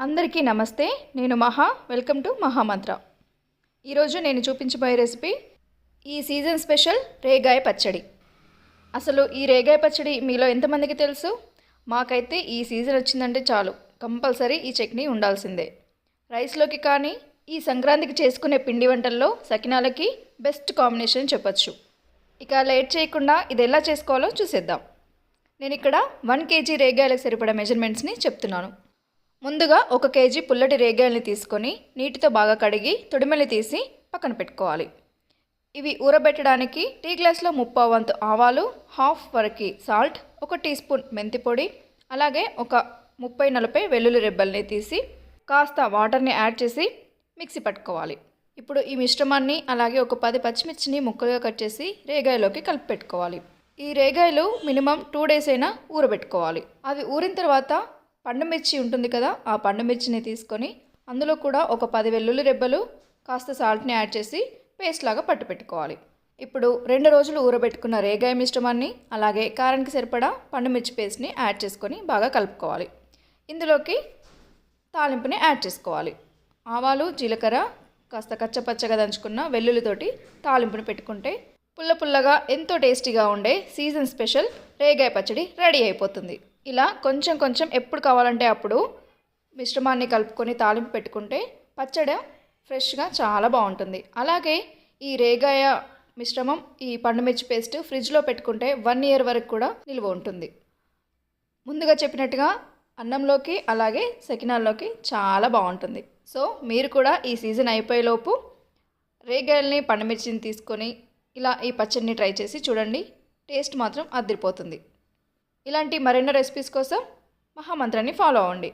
అందరికీ నమస్తే. నేను మహా. Welcome to Mahamantra. ఈరోజు నేను చూపించబోయే రెసిపీ ఈ సీజన్ స్పెషల్ రేగాయ పచ్చడి. అసలు ఈ రేగాయ పచ్చడి మీలో ఎంతమందికి తెలుసు? మాకైతే ఈ సీజన్ వచ్చిందంటే చాలు. కంపల్సరీ ఈ చట్నీ ఉండాల్సిందే. రైస్లోకి కానీ ఈ సంక్రాంతికి చేసుకునే పిండి వంటల్లో సకినాలకి బెస్ట్ కాంబినేషన్ చెప్పచ్చు. ఇక లేట్ చేయకుండా ఇది ఎలా చేసుకోవాలో చూసేద్దాం. నేను ఇక్కడ వన్ కేజీ రేగాయలకు సరిపడా మెజర్మెంట్స్ని చెప్తున్నాను. ముందుగా ఒక కేజీ పుల్లటి రేగాయల్ని తీసుకొని నీటితో బాగా కడిగి తొడిమెల్లి తీసి పక్కన పెట్టుకోవాలి. ఇవి ఊరబెట్టడానికి టీ గ్లాస్లో ముప్పా వంతు ఆవాలు హాఫ్ వరకు సాల్ట్ ఒక టీ స్పూన్ మెంతి పొడి అలాగే ఒక ముప్పై నలభై వెల్లుల్లి రెబ్బల్ని తీసి కాస్త వాటర్ని యాడ్ చేసి మిక్సీ పట్టుకోవాలి. ఇప్పుడు ఈ మిశ్రమాన్ని అలాగే ఒక పది పచ్చిమిర్చిని ముక్కలుగా కట్ చేసి రేగాయలోకి కలిపి పెట్టుకోవాలి. ఈ రేగాయలు మినిమం టూ డేస్ అయినా ఊరబెట్టుకోవాలి. అవి ఊరిన తర్వాత పండుమిర్చి ఉంటుంది కదా ఆ పండుమిర్చిని తీసుకొని అందులో కూడా ఒక పది వెల్లుల్లి రెబ్బలు కాస్త సాల్ట్ని యాడ్ చేసి పేస్ట్ లాగా పట్టు పెట్టుకోవాలి. ఇప్పుడు రెండు రోజులు ఊరబెట్టుకున్న రేగాయ మిశ్రమాన్ని అలాగే కారానికి సరిపడా పండుమిర్చి పేస్ట్ని యాడ్ చేసుకొని బాగా కలుపుకోవాలి. ఇందులోకి తాలింపుని యాడ్ చేసుకోవాలి. ఆవాలు జీలకర్ర కాస్త కచ్చపచ్చగా దంచుకున్న వెల్లుల్లితోటి తాలింపుని పెట్టుకుంటే పుల్ల పుల్లగా ఎంతో టేస్టీగా ఉండే సీజన్ స్పెషల్ రేగాయ పచ్చడి రెడీ అయిపోతుంది. ఇలా కొంచెం కొంచెం ఎప్పుడు కావాలంటే అప్పుడు మిశ్రమాన్ని కలుపుకొని తాలింపు పెట్టుకుంటే పచ్చడి ఫ్రెష్గా చాలా బాగుంటుంది. అలాగే ఈ రేగాయ మిశ్రమం ఈ పండుమిర్చి పేస్ట్ ఫ్రిడ్జ్లో పెట్టుకుంటే వన్ ఇయర్ వరకు కూడా నిల్వ ఉంటుంది. ముందుగా చెప్పినట్టుగా అన్నంలోకి అలాగే సకినాల్లోకి చాలా బాగుంటుంది. సో మీరు కూడా ఈ సీజన్ అయిపోయేలోపు రేగాయల్ని పండుమిర్చిని తీసుకొని ఇలా ఈ పచ్చడిని ట్రై చేసి చూడండి. టేస్ట్ మాత్రం అదిరిపోతుంది. ఇలాంటి మరెన్నో రెసిపీస్ కోసం మహామంత్రాన్ని ఫాలో అవ్వండి.